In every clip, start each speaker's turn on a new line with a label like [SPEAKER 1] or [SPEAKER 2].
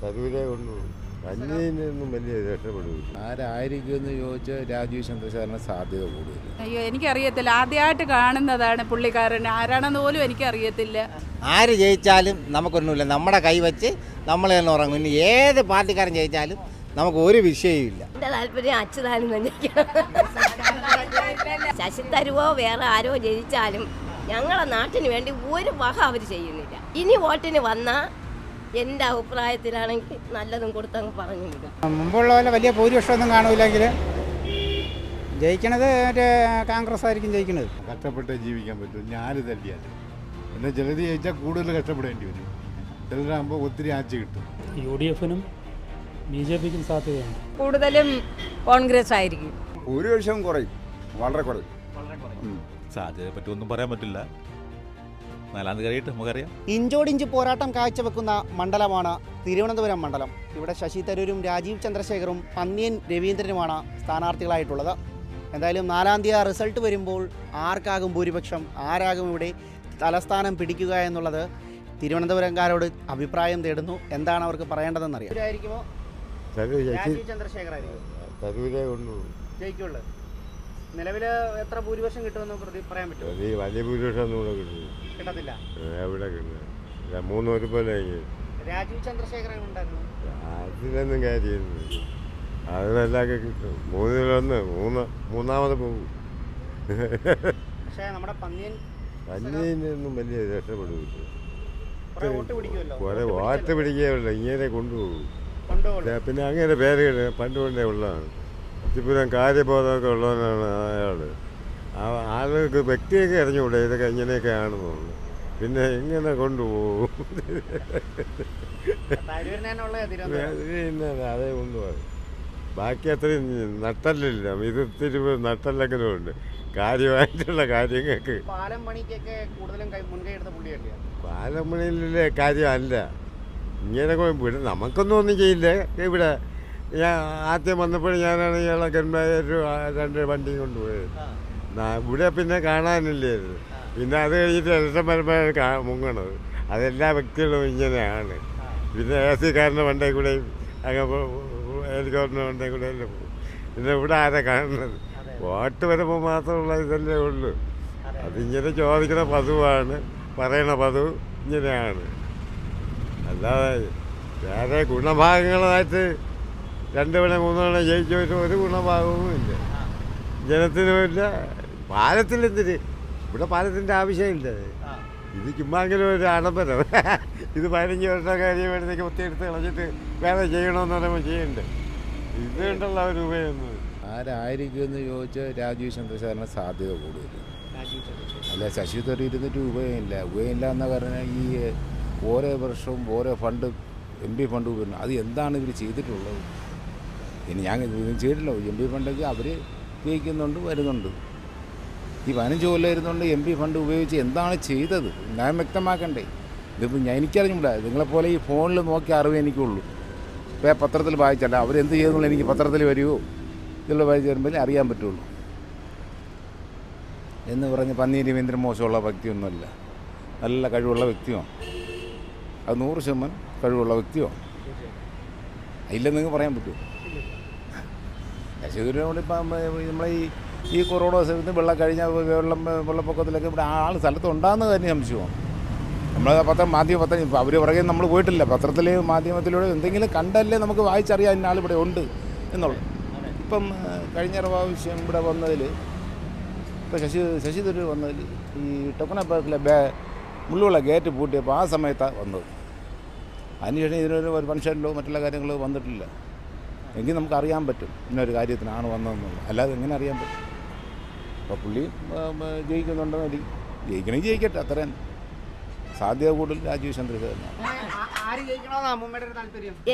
[SPEAKER 1] തരൂരെ കൊണ്ടു കഞ്ഞിനൊന്നും വലിയ രക്ഷപ്പെടില്ല
[SPEAKER 2] ആരായിരിക്കുമെന്ന് ചോദിച്ചാൽ രാജീവ് ചന്ദ്രശേഖരന് സാധ്യത കൂടുതൽ
[SPEAKER 3] അയ്യോ എനിക്കറിയത്തില്ല. ആദ്യമായിട്ട് കാണുന്നതാണ് പുള്ളിക്കാരൻ. ആരാണെന്ന് പോലും എനിക്കറിയത്തില്ല.
[SPEAKER 4] ആര് ജയിച്ചാലും നമുക്കൊന്നുമില്ല. നമ്മുടെ കൈ വെച്ച് നമ്മൾ തന്നെ ഉറങ്ങും. ഇനി ഏത് പാർട്ടിക്കാരൻ ജയിച്ചാലും നമുക്ക് ഒരു വിഷയവുമില്ല
[SPEAKER 5] എന്റെ താല്പര്യം അച്യുതാനന്ദൻ ശശി തരുവോ വേറെ ആരോ ജയിച്ചാലും ഞങ്ങളെ നാട്ടിന് വേണ്ടി ഒരു വക അവർ ചെയ്യുന്നില്ല. ഇനി വോട്ടിന് വന്നാ എന്റെ അഭിപ്രായത്തിലാണെങ്കിൽ നല്ലതും കൊടുത്തങ്ങ് പറഞ്ഞു വിടും.
[SPEAKER 6] മുമ്പുള്ള പോലെ വലിയ ഭൂരിപക്ഷമൊന്നും കാണൂലെങ്കിൽ ജയിക്കണത് മറ്റേ കോൺഗ്രസ് ആയിരിക്കും ജയിക്കണത്.
[SPEAKER 7] കഷ്ടപ്പെട്ട് ജീവിക്കാൻ പറ്റും. ഞാൻ തല്ലിയാൽ. പിന്നെ ചിലത് ജയിച്ചാൽ കൂടുതൽ കഷ്ടപ്പെടേണ്ടി വരും. ചിലരാകുമ്പോൾ ഒത്തിരി ആച്ച കിട്ടും.
[SPEAKER 8] യു ഡി എഫിനും ബി ജെ പിക്കും സാധ്യതയുണ്ട്.
[SPEAKER 3] കൂടുതലും കോൺഗ്രസ് ആയിരിക്കും
[SPEAKER 1] ഭൂരിപക്ഷം കുറയും. വളരെ കുറയും.
[SPEAKER 9] സാധ്യതയെ പറ്റി ഒന്നും പറയാൻ പറ്റില്ല. നാലാം തീയതി കഴിയിട്ട് നമുക്കറിയാം.
[SPEAKER 4] ഇഞ്ചോടിഞ്ച് പോരാട്ടം കാഴ്ചവെക്കുന്ന മണ്ഡലമാണ് തിരുവനന്തപുരം മണ്ഡലം. ഇവിടെ ശശി തരൂരും രാജീവ് ചന്ദ്രശേഖറും പന്നിയൻ രവീന്ദ്രനുമാണ് സ്ഥാനാർത്ഥികളായിട്ടുള്ളത്. എന്തായാലും നാലാം തീയതി റിസൾട്ട് വരുമ്പോൾ ആർക്കാകും ഭൂരിപക്ഷം ആരാകും ഇവിടെ തലസ്ഥാനം പിടിക്കുക എന്നുള്ളത് തിരുവനന്തപുരംകാരോട് അഭിപ്രായം തേടുന്നു. എന്താണ് അവർക്ക് പറയേണ്ടതെന്നറിയാം?
[SPEAKER 1] തരൂർ
[SPEAKER 4] നിലവിൽ എത്ര ഭൂരിപക്ഷം കിട്ടുമെന്ന് പ്രതി പറയാൻ പറ്റുമോ?
[SPEAKER 1] വലിയ വലിയ ഭൂരിപക്ഷം ഒന്നും കൂടെ കിട്ടും
[SPEAKER 4] കിട്ടത്തില്ല.
[SPEAKER 1] എവിടെ കിട്ടുക മൂന്ന് ഒരുപോലെ
[SPEAKER 4] രാജീവ് ചന്ദ്രശേഖരൻ ഉണ്ടായിരുന്നു.
[SPEAKER 1] അതിലൊന്നും കാര്യമൊന്നും അതിനെല്ലാമൊക്കെ കിട്ടും. മൂന്നിലൊന്ന് മൂന്ന് മൂന്നാമത് പോകും.
[SPEAKER 4] പക്ഷേ നമ്മുടെ പന്നിയൻ
[SPEAKER 1] കഞ്ഞിനൊന്നും വലിയ രക്ഷപ്പെടുകയില്ല
[SPEAKER 4] കുറെ വാട്ട്
[SPEAKER 1] പിടിക്കുകയുള്ളൂ ഇങ്ങനെ കൊണ്ടുപോകും. പിന്നെ അങ്ങനെ പേര് കേട്ട് പണ്ട് കൊണ്ടേ ഉള്ളതാണ്. ഇത്തിപ്പുരം കാര്യബോധമൊക്കെ ഉള്ളവനാണ് അയാൾ ആ ആളുകൾക്ക് വ്യക്തിയൊക്കെ അറിഞ്ഞുകൂടെ ഇതൊക്കെ ഇങ്ങനെയൊക്കെ ആണെന്നുള്ളു. പിന്നെ എങ്ങനെ കൊണ്ടുപോകും? അതേ കൊണ്ടുപോകും ബാക്കി അത്രയും നട്ടല്ലില്ല ഇത് ഇത്തിരി നട്ടല്ലെങ്കിലും ഉണ്ട്. കാര്യമായിട്ടുള്ള കാര്യങ്ങൾക്ക്.
[SPEAKER 4] പാലം പണിക്കൊക്കെ കൂടുതലും മുൻകൈ എടുത്ത പുള്ളിയല്ലേ?
[SPEAKER 1] പാലമണിയിലെ കാര്യമല്ല ഇങ്ങനെ ഇവിടെ നമുക്കൊന്നും ഒന്നും ചെയ്യില്ല. ഇവിടെ ഞാൻ ആദ്യം വന്നപ്പോൾ ഞാനാണ് ഇയാളെ ഗൺമായൊരു രണ്ട് വണ്ടി കൊണ്ടുപോയത്. ഇവിടെ പിന്നെ കാണാനില്ലായിരുന്നു. പിന്നെ അത് കഴിഞ്ഞിട്ട് ഇലക്ഷൻ പരമ്പര മുങ്ങണത്. അതെല്ലാ വ്യക്തികളും ഇങ്ങനെയാണ്. പിന്നെ എ സി കാരന്റെ വണ്ടേ കൂടെയും അങ്ങ് ഹെലികോപ്റ്ററിന്റെ വണ്ടേ കൂടെ എല്ലാം പോകും. പിന്നെ ഇവിടെ ആരാ കാണുന്നത്? വോട്ട് വരുമ്പോൾ മാത്രമുള്ള ഇതല്ലേ ഉള്ളൂ. അതിങ്ങനെ ചോദിക്കുന്ന പതിവാണ്. പറയണ പതിവ് ഇങ്ങനെയാണ്. അല്ലാതെ വേറെ ഗുണഭാഗങ്ങളായിട്ട് രണ്ട് തവണ മൂന്ന് തവണ ജയിച്ചവരും ഒരു ഗുണഭാഗവും ഇല്ല. ജനത്തിനുമില്ല പാലത്തിലെന്തിന് ഇവിടെ പാലത്തിന്റെ ആവശ്യമില്ല. ഇത് ചുമ്മാങ്കിലും ഒരു ആഡംബരം. ഇത് പതിനഞ്ച് വർഷം കാര്യം വരുന്നേക്ക് ഒത്തിരി ഒത്തിയെടുത്ത് കളഞ്ഞിട്ട് വേറെ ചെയ്യണമെന്ന് പറയുമ്പോൾ ചെയ്യണ്ടേ? ഇത് ഉണ്ടല്ലോ ഒരു ഉപയോഗം.
[SPEAKER 2] ആരായിരിക്കുമെന്ന് ചോദിച്ചാൽ രാജീവ് ചന്ദ്രശേഖരന് സാധ്യത കൂടുതൽ. അല്ല ശശി തരൂർ ഇരുന്നിട്ട് ഉപയോഗമില്ല. ഉപയോഗമില്ല എന്ന കാരണം ഈ ഓരോ വർഷവും ഓരോ ഫണ്ട് എം പി ഫണ്ട് അത് എന്താണ് ഇവർ ചെയ്തിട്ടുള്ളത്? ഇനി ഞാൻ ചെയ്തിട്ടില്ല. എം പി ഫണ്ടൊക്കെ അവർ ഉപയോഗിക്കുന്നുണ്ട് വരുന്നുണ്ട്. ഈ പതിനഞ്ച് കൊല്ലം ഇരുന്നുകൊണ്ട് എം പി ഫണ്ട് ഉപയോഗിച്ച് എന്താണ് ചെയ്തത്? ഞാൻ വ്യക്തമാക്കണ്ടേ? ഇതിപ്പോൾ ഞാൻ എനിക്കറിഞ്ഞൂടാ. നിങ്ങളെപ്പോലെ ഈ ഫോണിൽ നോക്കി അറിവ് എനിക്കുള്ളൂ. ഇപ്പോൾ പത്രത്തിൽ വായിച്ചല്ല. അവരെന്ത് ചെയ്യുന്നുള്ള എനിക്ക് പത്രത്തിൽ വരുമോ ഇതിലുള്ള വായിച്ച് വരുമ്പോൾ അറിയാൻ പറ്റുള്ളൂ. എന്ന് പറഞ്ഞ് പന്നീരി രവീന്ദ്രൻ മോശമുള്ള വ്യക്തിയൊന്നുമല്ല. നല്ല കഴിവുള്ള വ്യക്തിയാണ് അത് നൂറ് ശതമാനം കഴിവുള്ള വ്യക്തിയാണ് ഇല്ലെന്ന് പറയാൻ പറ്റുമോ? ശശിധരനോട് ഇപ്പം നമ്മളെ ഈ ഈ കൊറോണ സമയത്ത് വെള്ളം കഴിഞ്ഞ വെള്ളം വെള്ളപ്പൊക്കത്തിലൊക്കെ ഇവിടെ ആൾ സ്ഥലത്ത് ഉണ്ടാകുന്ന തന്നെ സംശയമാണ് നമ്മൾ പത്രം മാധ്യമ പത്രം അവർ പുറകെ നമ്മൾ പോയിട്ടില്ല. പത്രത്തിൽ മാധ്യമത്തിലൂടെ എന്തെങ്കിലും കണ്ടല്ലേ നമുക്ക് വായിച്ചറിയാൻ ഇന്ന ആൾ ഇവിടെ ഉണ്ട് എന്നുള്ളത്. ഇപ്പം കഴിഞ്ഞ പ്രാവശ്യം ഇവിടെ വന്നതിൽ ഇപ്പോൾ ശശി ശശി വന്നതിൽ ഈ ടൊക്കണ പാർക്കിലെ ബേ മുള്ളുള്ള ഗേറ്റ് പൂട്ടിയപ്പോൾ ആ സമയത്താണ് വന്നത്. അതിനുശേഷം ഇതിനൊരു ഫംഗ്ഷനിലോ മറ്റുള്ള കാര്യങ്ങളോ വന്നിട്ടില്ല. എങ്കിൽ നമുക്കറിയാൻ പറ്റും ഇന്നൊരു കാര്യത്തിനാണ് വന്നതെന്നുള്ളത്. അല്ലാതെ എങ്ങനെ അറിയാൻ പറ്റും? അപ്പോൾ പുള്ളി ജയിക്കുന്നുണ്ടെന്ന് മതി ജയിക്കണമെങ്കിൽ ജയിക്കട്ടെ അത്രയും സാധ്യത കൂടുതൽ രാജീവ്
[SPEAKER 4] ചന്ദ്ര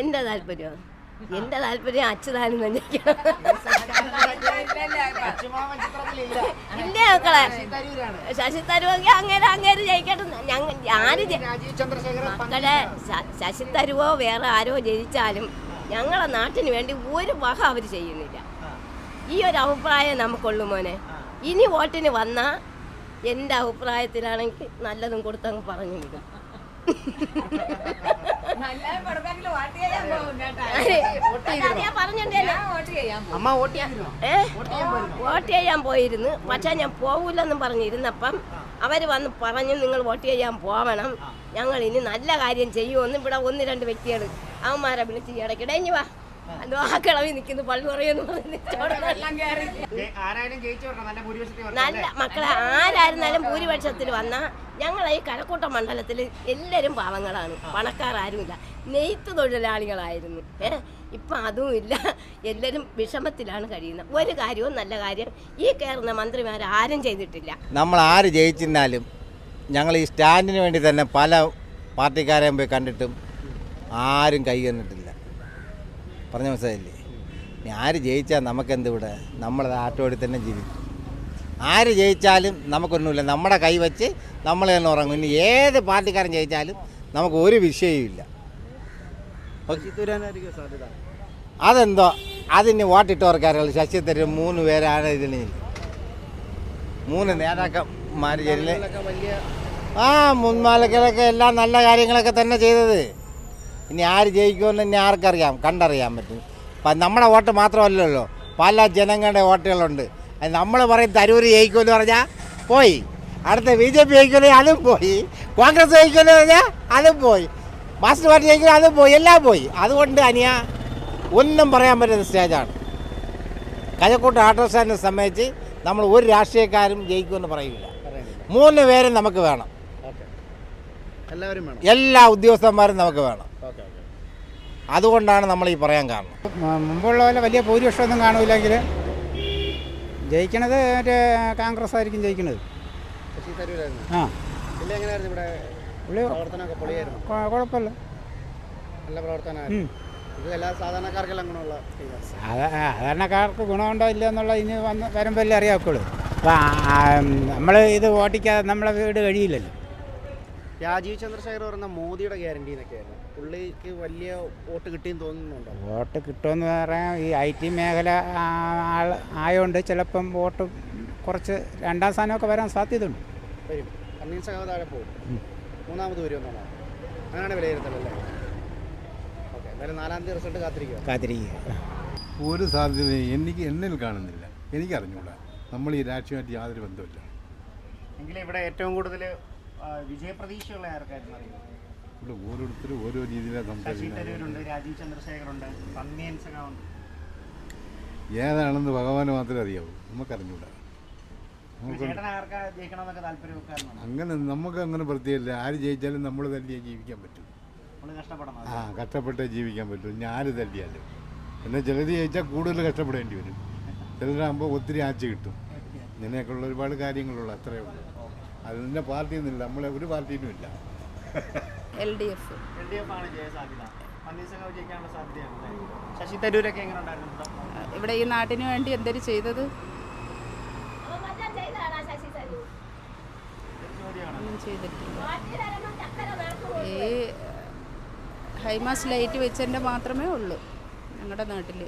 [SPEAKER 4] എന്റെ താല്പര്യം?
[SPEAKER 5] എന്റെ താല്പര്യം? ജയിക്കണം
[SPEAKER 4] അച്ചുമാമൻ ചിത്രത്തിലില്ല
[SPEAKER 5] ഇല്ലേ മക്കളെ. ശശി തരുവെങ്കിൽ അങ്ങനെ അങ്ങനെ ജയിക്കട്ടെ. ഞാൻ ആര് മക്കളെ ശശി തരുവോ വേറെ ആരോ ജയിച്ചാലും ഞങ്ങളെ നാട്ടിന് വേണ്ടി ഒരു വക അവർ ചെയ്യുന്നില്ല. ഈ ഒരു അഭിപ്രായം നമുക്കുള്ളൂ മോനെ. ഇനി വോട്ടിന് വന്നാൽ എന്റെ അഭിപ്രായത്തിലാണെങ്കിൽ നല്ലതും കൊടുത്തങ്ങ് പറഞ്ഞു വിടും.
[SPEAKER 4] അമ്മ വോട്ട് ചെയ്യാൻ
[SPEAKER 5] ഏ? വോട്ട് ചെയ്യാൻ പോയിരുന്നു? പക്ഷെ ഞാൻ പോകൂലെന്നും പറഞ്ഞിരുന്നപ്പം അവർ വന്ന് പറഞ്ഞു നിങ്ങൾ വോട്ട് ചെയ്യാൻ പോവണം. ഞങ്ങൾ ഇനി നല്ല കാര്യം ചെയ്യുമെന്ന് ഇവിടെ ഒന്ന് രണ്ട് വ്യക്തികൾ അവന്മാരെ വിളിച്ച് ഇടയ്ക്കിടെ ഇനി വാ. അതോ ആ കിളവി നിൽക്കുന്നു പള്ളി
[SPEAKER 4] പറയുന്നു നല്ല
[SPEAKER 5] മക്കളെ ആരായിരുന്നാലും ഭൂരിപക്ഷത്തിൽ വന്ന ഞങ്ങളെ ഈ കഴക്കൂട്ടം മണ്ഡലത്തിൽ എല്ലാവരും പാവങ്ങളാണ്. പണക്കാരാരുമില്ല നെയ്ത്ത് തൊഴിലാളികളായിരുന്നു. ഏ ഇപ്പം അതും ഇല്ല. എല്ലാവരും വിഷമത്തിലാണ് കഴിയുന്നത്. ഒരു കാര്യവും നല്ല കാര്യം ഈ കയറുന്ന മന്ത്രിമാർ ആരും ചെയ്തിട്ടില്ല.
[SPEAKER 10] നമ്മൾ ആര് ജയിച്ചിരുന്നാലും ഞങ്ങൾ ഈ സ്റ്റാൻഡിന് വേണ്ടി തന്നെ പല പാർട്ടിക്കാരെയും പോയി കണ്ടിട്ടും ആരും കൈ കണ്ടിട്ടില്ല പറഞ്ഞ മനസ്സിലായില്ലേ? ഇനി ആര് ജയിച്ചാൽ നമുക്കെന്ത് ഇവിടെ? നമ്മളത് ആട്ടോടി തന്നെ ജീവിക്കും. ആര് ജയിച്ചാലും നമുക്കൊന്നുമില്ല. നമ്മുടെ കൈ വെച്ച് നമ്മൾ തന്നെ ഉറങ്ങും. ഇനി ഏത് പാർട്ടിക്കാരൻ ജയിച്ചാലും നമുക്ക് ഒരു വിഷയവുമില്ല അതെന്തോ? അതിന് വോട്ടിട്ടവർക്കറിയാം ശശി തരൂർ മൂന്ന് പേരാണ് ഇതിന് മൂന്ന് നേതാക്കന്മാർ ജയിലിൽ ആ മുൻമാലക്കലൊക്കെ എല്ലാം നല്ല കാര്യങ്ങളൊക്കെ തന്നെ ചെയ്തത്. ഇനി ആര് ജയിക്കുമെന്ന് ഇനി ആർക്കറിയാം കണ്ടറിയാൻ പറ്റും. അപ്പം നമ്മുടെ വോട്ട് മാത്രമല്ലല്ലോ പല ജനങ്ങളുടെ വോട്ടുകളുണ്ട്. അത് നമ്മൾ പറയും തരൂർ ജയിക്കുമെന്ന് പറഞ്ഞാൽ പോയി. അടുത്ത ബി ജെ പി ജയിക്കുമല്ലോ അതും പോയി. കോൺഗ്രസ് ജയിക്കുമല്ലോ പറഞ്ഞാൽ അതും പോയി. മാസ്റ്റർ പാർട്ടി ജയിക്കുമല്ലോ അതും പോയി. എല്ലാം പോയി. അതുകൊണ്ട് അനിയ ഒന്നും പറയാൻ പറ്റുന്ന സ്റ്റേജാണ്. കഴക്കൂട്ട് ആട്ടോ സ്റ്റാൻഡിനെ സംബന്ധിച്ച് നമ്മൾ ഒരു രാഷ്ട്രീയക്കാരും ജയിക്കുമെന്ന് പറയില്ല മൂന്ന് പേരും നമുക്ക് വേണം.
[SPEAKER 4] എല്ലാവരും വേണം.
[SPEAKER 10] എല്ലാ ഉദ്യോഗസ്ഥന്മാരും നമുക്ക് വേണം. അതുകൊണ്ടാണ് നമ്മൾ ഈ പറയാൻ കാരണം.
[SPEAKER 6] മുമ്പുള്ള പോലെ വലിയ ഭൂരിപക്ഷമൊന്നും കാണൂലെങ്കിൽ ജയിക്കണത് മറ്റേ കോൺഗ്രസ് ആയിരിക്കും ജയിക്കണത് ആ. കുഴപ്പമില്ല
[SPEAKER 4] നല്ല പ്രവർത്തനമായിരുന്നു.
[SPEAKER 6] സാധാരണക്കാർക്ക് ഗുണമുണ്ടോ ഇല്ല എന്നുള്ള ഇനി വന്ന് വരുമ്പോഴല്ലേ അറിയാക്കുള്ളൂ അപ്പം നമ്മൾ ഇത് ഓട്ടിക്കാതെ നമ്മളെ വീട് കഴിയില്ലല്ലോ.
[SPEAKER 4] രാജീവ് ചന്ദ്രശേഖർ പറഞ്ഞ മോദിയുടെ ഗ്യാരണ്ടി എന്നൊക്കെയായിരുന്നു. പുള്ളിക്ക് വലിയ വോട്ട് കിട്ടിയെന്ന് തോന്നുന്നുണ്ടോ?
[SPEAKER 6] വോട്ട് കിട്ടുമെന്ന് പറയാൻ ഈ ഐ ടി മേഖല ആൾ ആയതുകൊണ്ട് ചിലപ്പം വോട്ട് കുറച്ച് രണ്ടാം സ്ഥാനമൊക്കെ വരാൻ സാധ്യതയുണ്ട്.
[SPEAKER 4] വരും. കണ്ണീൻ സഹ താഴെ പോകും. മൂന്നാമത് വരുമെന്നാണ് അങ്ങനെയാണ് വിലയിരുത്തലല്ലേ ഓക്കെ എന്തായാലും നാലാം തീയതി റിസൾട്ട് കാത്തിരിക്കുക.
[SPEAKER 6] കാത്തിരിക്കുക.
[SPEAKER 7] ഒരു സാധ്യതയും എനിക്ക് എന്നിൽ കാണുന്നില്ല. എനിക്കറിഞ്ഞൂടാ. നമ്മൾ ഈ രാഷ്ട്രീയമായിട്ട് യാതൊരു ബന്ധമില്ല
[SPEAKER 4] എങ്കിലും ഇവിടെ ഏറ്റവും കൂടുതൽ വിജയപ്രതീക്ഷയുള്ള ആർക്കായിരുന്നു അറിയുന്നത്?
[SPEAKER 7] ഇവിടെ ഓരോരുത്തരും ഓരോ രീതിയിലാണ്
[SPEAKER 4] ശശി
[SPEAKER 7] സംസാരിക്കുന്നത്.
[SPEAKER 4] തരൂരുണ്ട് രാജീവ് ചന്ദ്രശേഖറുണ്ട് പന്നിയൻ സഖാവുണ്ട്
[SPEAKER 7] ഏതാണെന്ന് ഭഗവാന് മാത്രമേ അറിയാവൂ. നമുക്കറിഞ്ഞൂടാ. അങ്ങനെ നമുക്ക് അങ്ങനെ പ്രത്യേകമില്ല ആര് ജയിച്ചാലും നമ്മൾ തല്ലിയേ ജീവിക്കാൻ പറ്റും. ആ കഷ്ടപ്പെട്ടേ ജീവിക്കാൻ പറ്റും. ഞാൻ ആര് തല്ലിയാലും. എന്നാൽ ചിലർ ജയിച്ചാൽ കൂടുതൽ കഷ്ടപ്പെടേണ്ടി വരും. ചിലരാകുമ്പോൾ ഒത്തിരി ആച്ച കിട്ടും. ഇങ്ങനെയൊക്കെയുള്ള ഒരുപാട് കാര്യങ്ങളുള്ളൂ അത്രയേ ഉള്ളൂ. അതിന്റെ പാർട്ടിയൊന്നുമില്ല നമ്മളെ ഒരു പാർട്ടിയിലും ഇല്ല.
[SPEAKER 3] L D F
[SPEAKER 4] L D F ആണ് ജയസാധ്യത. പന്നീർ സഖാവ് ജയിക്കാനുള്ള ശശി തരൂരൊക്കെ ഇവിടെ?
[SPEAKER 3] ഈ നാട്ടിന് വേണ്ടി എന്തൊരു ചെയ്തത്? ചെയ്തിട്ടില്ല? ഈ ഹൈമാസ് ലൈറ്റ് വെച്ചതിന്റെ മാത്രമേ ഉള്ളൂ ഞങ്ങളുടെ നാട്ടിൽ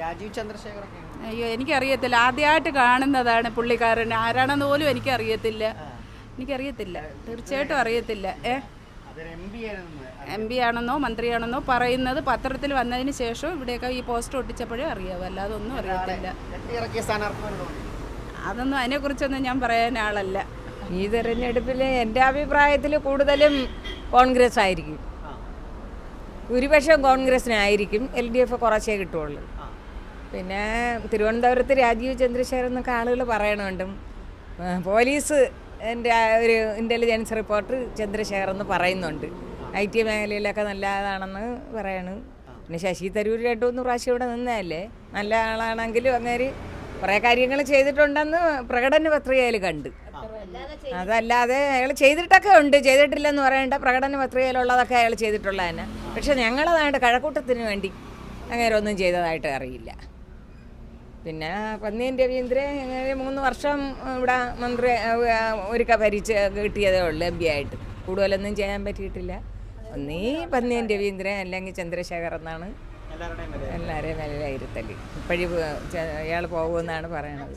[SPEAKER 4] രാജീവ് ചന്ദ്രശേഖറൊക്കെ എങ്ങനെ?
[SPEAKER 3] അയ്യോ എനിക്കറിയത്തില്ല. ആദ്യമായിട്ട് കാണുന്നതാണ് പുള്ളിക്കാരൻ. ആരാണെന്ന് പോലും എനിക്കറിയത്തില്ല. എനിക്കറിയത്തില്ല. തീർച്ചയായിട്ടും അറിയത്തില്ല. ഏ?
[SPEAKER 4] അതൊരു എം പി
[SPEAKER 3] ആണെന്നോ മന്ത്രിയാണെന്നോ പറയുന്നത് പത്രത്തിൽ വന്നതിന് ശേഷം ഇവിടെയൊക്കെ ഈ പോസ്റ്റ് ഒട്ടിച്ചപ്പോഴേ അറിയാവൂ. അല്ലാതെ ഒന്നും അറിയത്തില്ല.
[SPEAKER 4] ഇറക്കിയ അതിനെ കുറിച്ചൊന്നും
[SPEAKER 3] അതൊന്നും അതിനെക്കുറിച്ചൊന്നും ഞാൻ പറയാൻ ആളല്ല.
[SPEAKER 11] ഈ തെരഞ്ഞെടുപ്പിൽ എന്റെ അഭിപ്രായത്തിൽ കൂടുതലും കോൺഗ്രസ് ആയിരിക്കും. ഭൂരിപക്ഷം കോൺഗ്രസിനായിരിക്കും എൽ ഡി എഫ് കുറച്ചേ കിട്ടുള്ളൂ. പിന്നെ തിരുവനന്തപുരത്ത് രാജീവ് ചന്ദ്രശേഖരൻ എന്നൊക്കെ ആളുകൾ പറയണമുണ്ടും പോലീസ് എന്റെ ഒരു ഇന്റലിജൻസ് റിപ്പോർട്ട് ചന്ദ്രശേഖർ എന്ന് പറയുന്നുണ്ട്. ഐ ടി മേഖലയിലൊക്കെ നല്ലതാണെന്ന് പറയാണ്. പിന്നെ ശശി തരൂർ രണ്ടു മൂന്ന് പ്രാവശ്യം ഇവിടെ നിന്നല്ലേ നല്ല ആളാണെങ്കിലും അങ്ങനെ കുറേ കാര്യങ്ങൾ ചെയ്തിട്ടുണ്ടെന്ന് പ്രകടന പത്രികയിൽ കണ്ട്. അതല്ലാതെ അയാൾ ചെയ്തിട്ടൊക്കെ ഉണ്ട്. ചെയ്തിട്ടില്ലെന്ന് പറയേണ്ട. പ്രകടന പത്രികയിലുള്ളതൊക്കെ അയാൾ ചെയ്തിട്ടുള്ള തന്നെ പക്ഷെ ഞങ്ങളതായിട്ട് കഴക്കൂട്ടത്തിന് വേണ്ടി അങ്ങനെ ഒന്നും ചെയ്തതായിട്ട് അറിയില്ല. പിന്നെ പന്നിയൻ രവീന്ദ്രൻ മൂന്ന് വർഷം ഇവിടെ മന്ത്രി ഒരു ഭരിച്ച് കിട്ടിയതേ ഉള്ളൂ എം പി ആയിട്ട്. കൂടുതലൊന്നും ചെയ്യാൻ പറ്റിയിട്ടില്ല. ഒന്നീ പന്നിയൻ രവീന്ദ്രൻ അല്ലെങ്കിൽ ചന്ദ്രശേഖർ എന്നാണ്. എല്ലാവരെയും വിലയിരുത്തൽ ഇപ്പോഴും അയാൾ പോകുമെന്നാണ് പറയണത്.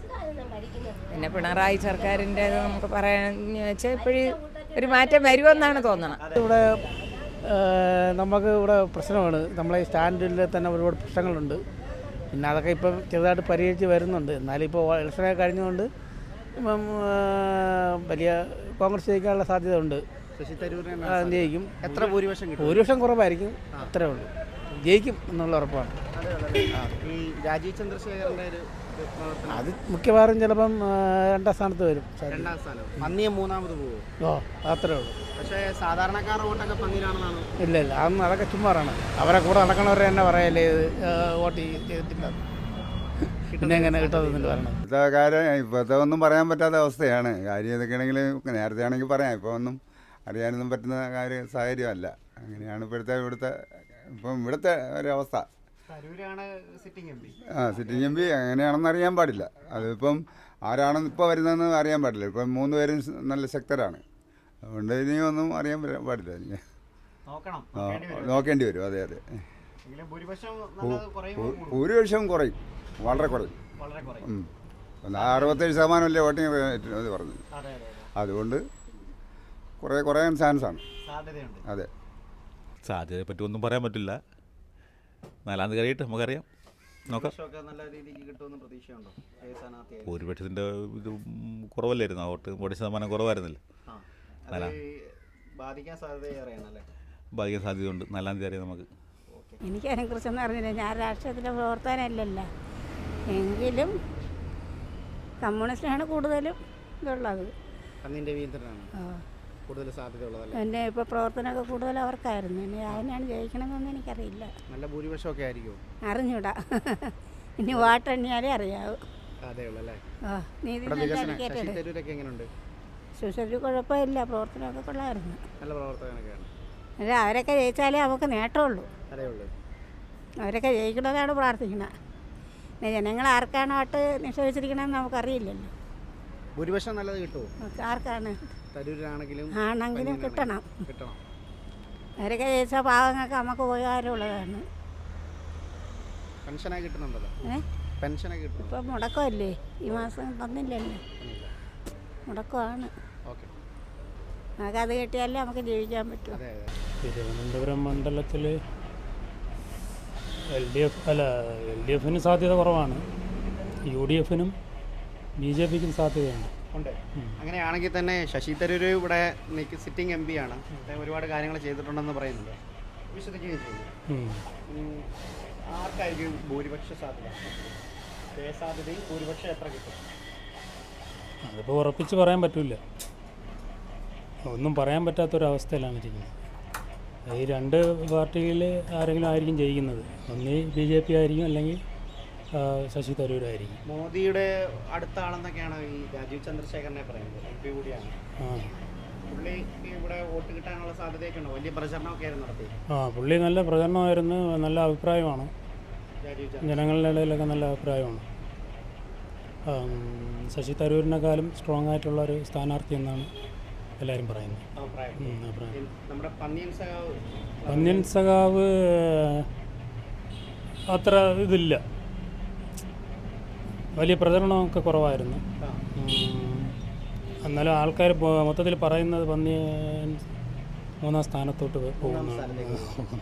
[SPEAKER 11] പിന്നെ പിണറായി സർക്കാരിന്റെ നമുക്ക് പറയാന്ന് വെച്ചാൽ ഇപ്പോഴും ഒരു മാറ്റം വരുമെന്നാണ് തോന്നണം
[SPEAKER 12] ഇവിടെ നമുക്ക് ഇവിടെ പ്രശ്നമാണ്. നമ്മളെ സ്റ്റാൻഡിൽ തന്നെ ഒരുപാട് പ്രശ്നങ്ങളുണ്ട്. പിന്നെ അതൊക്കെ ഇപ്പം ചെറുതായിട്ട് പരിഹരിച്ച് വരുന്നുണ്ട്. എന്നാലും ഇപ്പോൾ ഇലക്ഷനൊക്കെ കഴിഞ്ഞുകൊണ്ട് ഇപ്പം വലിയ കോൺഗ്രസ് ജയിക്കാനുള്ള സാധ്യത ഉണ്ട് ജയിക്കും.
[SPEAKER 4] എത്ര ഭൂരിപക്ഷം
[SPEAKER 12] ഭൂരിപക്ഷം കുറവായിരിക്കും. അത്രേ ഉള്ളൂ. ജയിക്കും എന്നുള്ള ഉറപ്പാണ്.
[SPEAKER 4] ഈ രാജീവ് ചന്ദ്രശേഖരന്റെ ഒരു
[SPEAKER 12] അത് മിക്കവാറും ചിലപ്പം രണ്ടാം സ്ഥാനത്ത് വരും.
[SPEAKER 4] രണ്ടാം സ്ഥാനം. പന്നിയെ മൂന്നാമത് പോകും
[SPEAKER 12] ഓ അത്രേ ഉള്ളൂ.
[SPEAKER 4] പക്ഷേ സാധാരണക്കാരുടെ വോട്ടൊക്കെ പന്നിയിലാണെന്നാണ്.
[SPEAKER 12] ഇല്ല ഇല്ല. അതൊന്നും അതൊക്കെ ചുമ്മാറാണ്. അവരെ കൂടെ നടക്കണവരെ തന്നെ പറയല്ലേ ഇത് വോട്ട് ചെയ്- ചെയ്തിട്ടില്ല. പിന്നെ എങ്ങനെ കിട്ടുമെന്നില്ല പറയണം.
[SPEAKER 13] ഇപ്പോഴത്തെ കാര്യം ഇപ്പോഴത്തെ ഒന്നും പറയാൻ പറ്റാത്ത അവസ്ഥയാണ്. കാര്യം ഇതൊക്കെ ആണെങ്കിൽ നേരത്തെ ആണെങ്കിൽ പറയാം. ഇപ്പോൾ ഒന്നും അറിയാനൊന്നും പറ്റുന്ന കാര്യം സാഹചര്യമല്ല. അങ്ങനെയാണ് ഇപ്പോഴത്തെ ഇവിടുത്തെ ഇപ്പം ഇവിടുത്തെ ഒരവസ്ഥ. ആ സിറ്റിംഗ് എം പി എങ്ങനെയാണെന്ന് അറിയാൻ പാടില്ല. അതിപ്പം ആരാണെന്ന് ഇപ്പോൾ വരുന്നതെന്ന് അറിയാൻ പാടില്ല. ഇപ്പം മൂന്ന് പേരും നല്ല ശക്തരാണ്. അതുകൊണ്ട് ഇനി ഒന്നും അറിയാൻ പാടില്ല. ആ നോക്കേണ്ടി വരും. അതെ അതെ.
[SPEAKER 4] ഭൂരിപക്ഷം കുറയും
[SPEAKER 13] വളരെ കുറയും. അറുപത്തേഴ് ശതമാനമല്ലേ വോട്ടിംഗ് ഇത് പറഞ്ഞു
[SPEAKER 4] അതെ അതെ അതെ.
[SPEAKER 13] അതുകൊണ്ട് കുറേ കുറയാൻ ചാൻസാണ്. അതെ.
[SPEAKER 9] സാധ്യതയെ പറ്റി ഒന്നും പറയാൻ പറ്റില്ല. നാലാം തീയതി കഴിയിട്ട് നമുക്കറിയാം. നോക്കാം.
[SPEAKER 4] ഭൂരിപക്ഷമൊക്കെ നല്ല രീതിക്ക് കിട്ടുമെന്ന് പ്രതീക്ഷയുണ്ടോ? ഏത് സ്ഥാനാർത്ഥിയായാലും
[SPEAKER 9] ഭൂരിപക്ഷത്തിന്റെ ഇത് കുറവല്ലായിരുന്നു. വോട്ട് വോട്ട് ശതമാനം കുറവായിരുന്നില്ല.
[SPEAKER 4] ബാധിക്കാൻ
[SPEAKER 9] സാധ്യതയുണ്ട്. നാലാം തീയതി അറിയാം നമുക്ക്.
[SPEAKER 14] എനിക്ക് അതിനെക്കുറിച്ചൊന്നും അറിഞ്ഞില്ല. ഞാൻ രാഷ്ട്രീയത്തിലെ പ്രവർത്തനമല്ലല്ലോ എങ്കിലും കമ്മ്യൂണിസ്റ്റിനാണ് കൂടുതലും ഇതുള്ളത്.
[SPEAKER 4] കൂടുതൽ സാധ്യതയുള്ളതല്ലേ?
[SPEAKER 14] എന്റെ ഇപ്പോൾ പ്രവർത്തനമൊക്കെ കൂടുതൽ അവർക്കായിരുന്നു. ഇനി അതിനാണ് ജയിക്കണമെന്നൊന്നും എനിക്കറിയില്ല.
[SPEAKER 4] നല്ല ഭൂരിപക്ഷമൊക്കെ ആയിരിക്കും
[SPEAKER 14] അറിഞ്ഞൂടാ. ഇനി വാട്ടെണ്ണിയാലേ അറിയാവൂ.
[SPEAKER 4] അതേ ഉള്ളൂ അല്ലേ
[SPEAKER 14] ആ നീതി നല്ല
[SPEAKER 4] വികസനം ശശി
[SPEAKER 14] അടിക്കട്ടെ
[SPEAKER 4] തരൂരൊക്കെ എങ്ങനെയുണ്ട്
[SPEAKER 14] സുശരി കുഴപ്പമില്ല പ്രവർത്തനമൊക്കെ കൊള്ളായിരുന്നു
[SPEAKER 4] നല്ല പ്രവർത്തകനൊക്കെയാണ്.
[SPEAKER 14] അല്ല അവരൊക്കെ ജയിച്ചാലേ നമുക്ക് നേട്ടമുള്ളൂ. അവരൊക്കെ ജയിക്കണമെന്നാണ് പ്രാർത്ഥിക്കുന്നത് ജനങ്ങൾ ആർക്കാണ് വോട്ട് നിക്ഷേപിച്ചിരിക്കണമെന്ന് നമുക്കറിയില്ലല്ലോ.
[SPEAKER 4] ഭൂരിപക്ഷം നല്ലത് കിട്ടുമോ
[SPEAKER 14] ആർക്കാണ്?
[SPEAKER 4] തരൂരാണെങ്കിലും
[SPEAKER 14] ആണെങ്കിലും കിട്ടണം.
[SPEAKER 4] കിട്ടണം.
[SPEAKER 14] അവരൊക്കെ ജയിച്ച പാവങ്ങൾക്ക് നമുക്ക് ഉപകാരമുള്ളതാണ്
[SPEAKER 4] പെൻഷനായി കിട്ടുന്നുണ്ടല്ലോ? പെൻഷനായി കിട്ടും
[SPEAKER 14] ഇപ്പം മുടക്കമല്ലേ? ഈ മാസം തന്നില്ലല്ലോ മുടക്കമാണ്.
[SPEAKER 4] ഓക്കെ.
[SPEAKER 14] നമുക്ക് അത് കിട്ടിയാലേ നമുക്ക് ജീവിക്കാൻ പറ്റും.
[SPEAKER 8] തിരുവനന്തപുരം മണ്ഡലത്തിൽ എൽ ഡി എഫ് അല്ല എൽ ഡി എഫിന് സാധ്യത കുറവാണ്. യു ഡി എഫിനും ബി ജെ പിക്കും സാധ്യതയുണ്ട്.
[SPEAKER 4] ഉണ്ട്. അങ്ങനെയാണെങ്കിൽ തന്നെ ശശി തരൂർ ഇവിടെ സിറ്റിംഗ് എം പി ആണ്. ഒരുപാട് കാര്യങ്ങൾ ചെയ്തിട്ടുണ്ടെന്ന് പറയുന്നുണ്ട്. വിശ്വസിക്കുകയും ചെയ്യുന്നു ആർക്കായിരിക്കും ഭൂരിപക്ഷ സാധ്യത? സാധ്യതയും ഭൂരിപക്ഷം എത്ര കിട്ടും?
[SPEAKER 8] അതിപ്പോൾ ഉറപ്പിച്ച് പറയാൻ പറ്റില്ല ഒന്നും പറയാൻ പറ്റാത്തൊരവസ്ഥയിലാണ് ഇരിക്കുന്നത്. ഈ രണ്ട് പാർട്ടികളിൽ ആരെങ്കിലും ആയിരിക്കും ജയിക്കുന്നത്. ഒന്നീ ബി ജെ പി ആയിരിക്കും അല്ലെങ്കിൽ ശശി തരൂരായിരിക്കും.
[SPEAKER 4] മോദിയുടെ അടുത്ത ആളെന്നൊക്കെയാണ് ഈ രാജീവ് ചന്ദ്രശേഖരനെ പറയുന്നത് എം പി കൂടിയാണ്.
[SPEAKER 8] ആ.
[SPEAKER 4] പുള്ളി ഇവിടെ വോട്ട് കിട്ടാനുള്ള സാധ്യതയൊക്കെ ഉണ്ടോ. വലിയ പ്രചരണമൊക്കെ ആയിരുന്നു നടത്തി
[SPEAKER 8] ആ പുള്ളി നല്ല പ്രചരണമായിരുന്നു നല്ല അഭിപ്രായമാണ്. ജനങ്ങളുടെ ഇടയിലൊക്കെ നല്ല അഭിപ്രായമാണ്. ശശി തരൂരിനെക്കാളും സ്ട്രോങ് ആയിട്ടുള്ള ഒരു സ്ഥാനാർത്ഥി എന്നാണ് എല്ലാവരും പറയുന്നത്.
[SPEAKER 4] അഭിപ്രായം. പന്ന്യൻ സഖാവ്
[SPEAKER 8] അത്ര ഇതില്ല. വലിയ പ്രചരണമൊക്കെ കുറവായിരുന്നു. എന്നാലും ആൾക്കാർ മൊത്തത്തിൽ പറയുന്നത് പന്നി മൂന്നാം സ്ഥാനത്തോട്ട് പോകുന്നു.